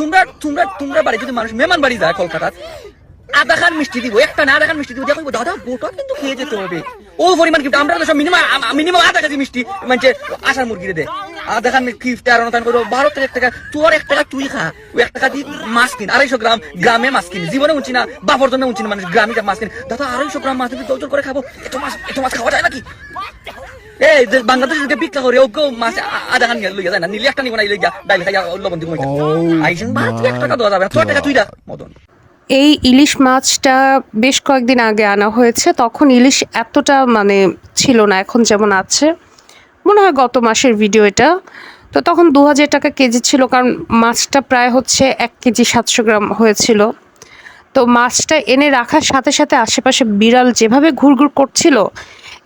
তোমরা তোমরা তোমরা বাড়ি যদি মানুষ মেহমান বাড়ি যায় কলকাতা আধা খান মিষ্টি দিব, একটা না আধা মিষ্টি দিব, দেখো, দাদা, গোটা কিন্তু খেয়ে যেতে হবে। ও পরিমাণ গিফট আমরা তো সব মিনিমাম মিনিমাম আধা কেজি মিষ্টি মানে আশার মুরগিরে দে। আধা খান আর অনতান করো, বারো এক টাকা এক টাকা তুই খা। ওই এক টাকা দিয়ে মাছ কিন, আড়াইশো গ্রাম, গ্রামে মাছ কিনি, জীবনে উঠছি না, বাপর জন্য উঠছি না মানুষ, গ্রামে মাছ কিনি। দাদা, আড়াইশো গ্রাম মাছ যদি দৌড় করে খাব, এত মাছ এত মাছ খাওয়া যায় নাকি? এই যে বাংলাদেশে করে ওকে মাছ আধা খান লইয়া যায় না? নিলে একটা নিব না লইয়া ডাইল খাইয়া লবণ দিব আইসেন বা তুই এক টাকা দেওয়া যাবে তোর টাকা তুই দা মদন। এই ইলিশ মাছটা বেশ কয়েকদিন আগে আনা হয়েছে তখন ইলিশ এতটা মানে ছিল না এখন যেমন আছে। মনে হয় গত মাসের ভিডিও এটা। তো তখন দু হাজার টাকা কেজি ছিল কারণ মাছটা প্রায় হচ্ছে এক কেজি সাতশো গ্রাম হয়েছিল। তো মাছটা এনে রাখার সাথে সাথে আশেপাশে বিড়াল যেভাবে ঘুরঘুর করছিল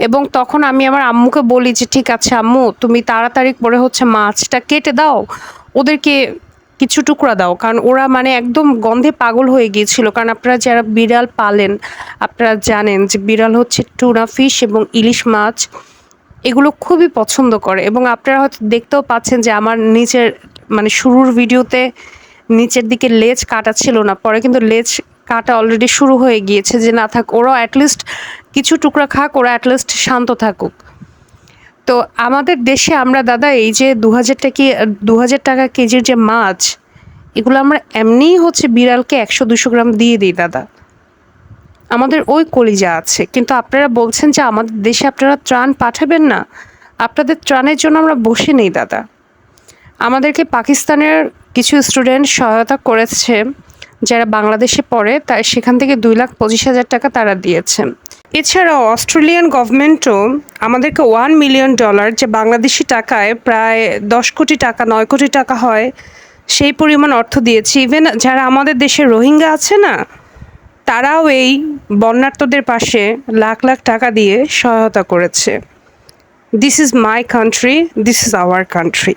এবং তখন আমি আমার আম্মুকে বলি যে, ঠিক আছে আম্মু, তুমি তাড়াতাড়ি করে হচ্ছে মাছটা কেটে দাও, ওদেরকে কিছু টুকরা দাও। কারণ ওরা মানে একদম গন্ধে পাগল হয়ে গিয়েছিল। কারণ আপনারা যারা বিড়াল পালেন, আপনারা জানেন যে বিড়াল হচ্ছে টুনা ফিশ এবং ইলিশ মাছ, এগুলো খুবই পছন্দ করে। এবং আপনারা হয়তো দেখতেও পাচ্ছেন যে আমার নিচের মানে শুরুর ভিডিওতে নিচের দিকে লেজ কাটা ছিল না। পরে কিন্তু লেজ কাটা অলরেডি শুরু হয়ে গিয়েছে যে, না থাক, ওরাও অ্যাটলিস্ট কিছু টুকরা খাক, ওরা অ্যাটলিস্ট শান্ত থাকুক। তো আমাদের দেশে আমরা, দাদা, এই যে দু হাজার টাকি দু হাজার টাকা কেজির যে মাছ, এগুলো আমরা এমনিই হচ্ছে বিড়ালকে একশো দুশো গ্রাম দিয়ে দিই, দাদা। আমাদের ওই কলিজা আছে। কিন্তু আপনারা বলছেন যে আমাদের দেশে আপনারা ত্রাণ পাঠাবেন না। আপনাদের ত্রাণের জন্য আমরা বসে নেই, দাদা। আমাদেরকে পাকিস্তানের কিছু স্টুডেন্ট সহায়তা করেছে, যারা বাংলাদেশে পড়ে, তাই সেখান থেকে দুই লাখ পঁচিশ হাজার টাকা তারা দিয়েছে। এছাড়াও অস্ট্রেলিয়ান গভর্নমেন্টও আমাদেরকে ওয়ান মিলিয়ন ডলার যে বাংলাদেশি টাকায় প্রায় দশ কোটি টাকা, নয় কোটি টাকা হয়, সেই পরিমাণ অর্থ দিয়েছে। ইভেন যারা আমাদের দেশে রোহিঙ্গা আছে না, তারাও এই বন্যার্থদের পাশে লাখ লাখ টাকা দিয়ে সহায়তা করেছে। This is my country this is our country